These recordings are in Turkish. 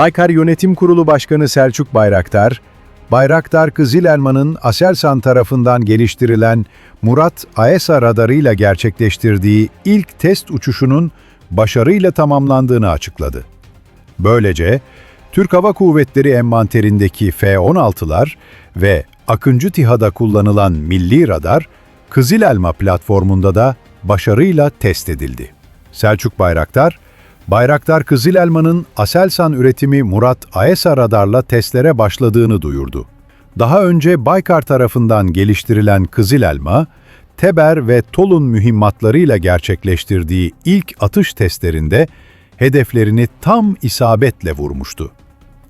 Baykar Yönetim Kurulu Başkanı Selçuk Bayraktar, Bayraktar Kızıl Elma'nın Aselsan tarafından geliştirilen Murat AESA radarıyla gerçekleştirdiği ilk test uçuşunun başarıyla tamamlandığını açıkladı. Böylece Türk Hava Kuvvetleri envanterindeki F-16'lar ve Akıncı TİHA'da kullanılan milli radar, Kızıl Elma platformunda da başarıyla test edildi. Selçuk Bayraktar, Bayraktar Kızıl Elma'nın Aselsan üretimi Murat AESA radarla testlere başladığını duyurdu. Daha önce Baykar tarafından geliştirilen Kızıl Elma, Teber ve Tolun mühimmatlarıyla gerçekleştirdiği ilk atış testlerinde hedeflerini tam isabetle vurmuştu.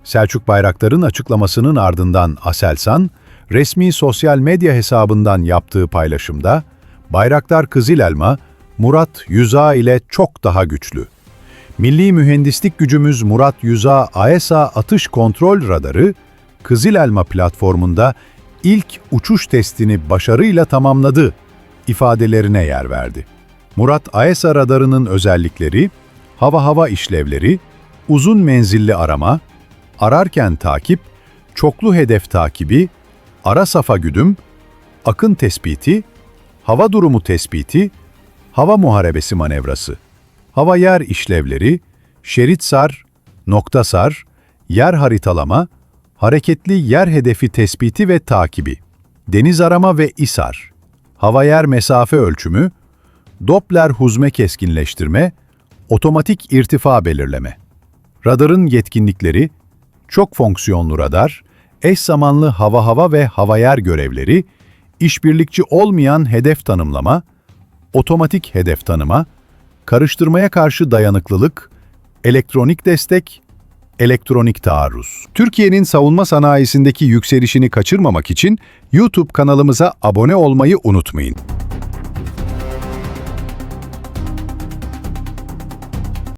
Selçuk Bayraktar'ın açıklamasının ardından Aselsan, resmi sosyal medya hesabından yaptığı paylaşımda, Bayraktar Kızıl Elma, Murat Yüza ile çok daha güçlü. Milli mühendislik gücümüz Murat Yüza AESA atış kontrol radarı, Kızıl Elma platformunda ilk uçuş testini başarıyla tamamladı ifadelerine yer verdi. Murat AESA radarının özellikleri, hava-hava işlevleri, uzun menzilli arama, ararken takip, çoklu hedef takibi, ara safa güdüm, akın tespiti, hava durumu tespiti, hava muharebesi manevrası, hava yer işlevleri, şerit sar, nokta sar, yer haritalama, hareketli yer hedefi tespiti ve takibi, deniz arama ve isar, hava yer mesafe ölçümü, Doppler huzme keskinleştirme, otomatik irtifa belirleme. Radarın yetkinlikleri, çok fonksiyonlu radar, eş zamanlı hava-hava ve hava-yer görevleri, işbirlikçi olmayan hedef tanımlama, otomatik hedef tanıma, karıştırmaya karşı dayanıklılık, elektronik destek, elektronik taarruz. Türkiye'nin savunma sanayisindeki yükselişini kaçırmamak için YouTube kanalımıza abone olmayı unutmayın.